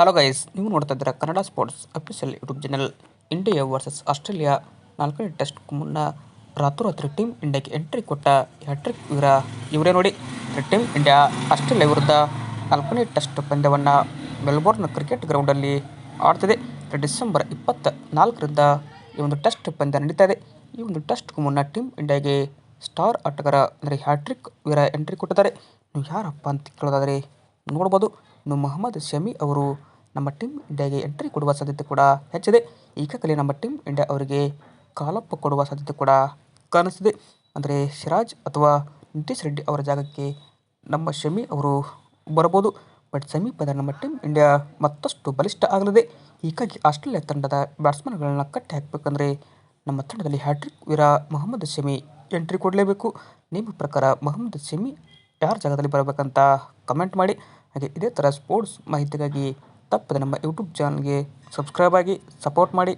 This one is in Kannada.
ಹಲೋ ಗೈಸ್ ನೀವು ನೋಡ್ತಾ ಇದ್ದೀರಾ Kannada sports official YouTube channel India versus Australia ನಾಲ್ಕನೇ ಟೆಸ್ಟ್ ಮುನ್ನ ರಾತ್ರೋರಾತ್ರಿ ಟೀಮ್ ಇಂಡಿಯಾಗೆ ಎಂಟ್ರಿ ಕೊಟ್ಟ ಹ್ಯಾಟ್ರಿಕ್ ವೀರ ಇವರೇ ನೋಡಿ. ಟೀಮ್ ಇಂಡಿಯಾ ಆಸ್ಟ್ರೇಲಿಯಾ ವಿರುದ್ಧ ನಾಲ್ಕನೇ ಟೆಸ್ಟ್ ಪಂದ್ಯವನ್ನು ಮೆಲ್ಬೋರ್ನ್ ಕ್ರಿಕೆಟ್ ಗ್ರೌಂಡಲ್ಲಿ ಆಡ್ತಿದೆ. ಡಿಸೆಂಬರ್ ಇಪ್ಪತ್ತ ನಾಲ್ಕರಿಂದ ಈ ಒಂದು ಟೆಸ್ಟ್ ಪಂದ್ಯ ನಡೀತಾ ಇದೆ. ಈ ಒಂದು ಟೆಸ್ಟ್ಗೂ ಮುನ್ನ ಟೀಮ್ ಇಂಡಿಯಾಗೆ ಸ್ಟಾರ್ ಆಟಗಾರ, ಅಂದರೆ ಹ್ಯಾಟ್ರಿಕ್ ವೀರ ಎಂಟ್ರಿ ಕೊಟ್ಟಿದ್ದಾರೆ. ನೀವು ಯಾರಪ್ಪ ಅಂತ ಕೇಳೋದಾದರೆ ನೋಡ್ಬೋದು. ಇನ್ನು ಮೊಹಮ್ಮದ್ ಶಮಿ ಅವರು ನಮ್ಮ ಟೀಮ್ ಇಂಡಿಯಾಗೆ ಎಂಟ್ರಿ ಕೊಡುವ ಸಾಧ್ಯತೆ ಕೂಡ ಹೆಚ್ಚಿದೆ. ಈಗಾಗಲೇ ನಮ್ಮ ಟೀಮ್ ಇಂಡಿಯಾ ಅವರಿಗೆ ಕಾಲಪ್ಪ ಕೊಡುವ ಸಾಧ್ಯತೆ ಕೂಡ ಕಾಣಿಸ್ತಿದೆ. ಅಂದರೆ ಸಿರಾಜ್ ಅಥವಾ ನಿತೀಶ್ ರೆಡ್ಡಿ ಅವರ ಜಾಗಕ್ಕೆ ನಮ್ಮ ಶಮಿ ಅವರು ಬರಬಹುದು. ಬಟ್ ಸಮೀಪದ ನಮ್ಮ ಟೀಮ್ ಇಂಡಿಯಾ ಮತ್ತಷ್ಟು ಬಲಿಷ್ಠ ಆಗಲಿದೆ. ಹೀಗಾಗಿ ಆಸ್ಟ್ರೇಲಿಯಾ ತಂಡದ ಬ್ಯಾಟ್ಸ್ಮನ್ಗಳನ್ನು ಕಟ್ಟಿ ಹಾಕಬೇಕಂದ್ರೆ ನಮ್ಮ ತಂಡದಲ್ಲಿ ಹ್ಯಾಟ್ರಿಕ್ ವೀರ ಮೊಹಮ್ಮದ್ ಶಮಿ ಎಂಟ್ರಿ ಕೊಡಲೇಬೇಕು. ನಿಮ್ಮ ಪ್ರಕಾರ ಮೊಹಮ್ಮದ್ ಶಮಿ ಯಾರ ಜಾಗದಲ್ಲಿ ಬರಬೇಕಂತ ಕಮೆಂಟ್ ಮಾಡಿ. ಹಾಗೆ ಇದೇ ಥರ ಸ್ಪೋರ್ಟ್ಸ್ ಮಾಹಿತಿಗಾಗಿ ತಪ್ಪದೆ ನಮ್ಮ ಯೂಟ್ಯೂಬ್ ಚಾನಲ್ಗೆ ಸಬ್ಸ್ಕ್ರೈಬ್ ಆಗಿ ಸಪೋರ್ಟ್ ಮಾಡಿ.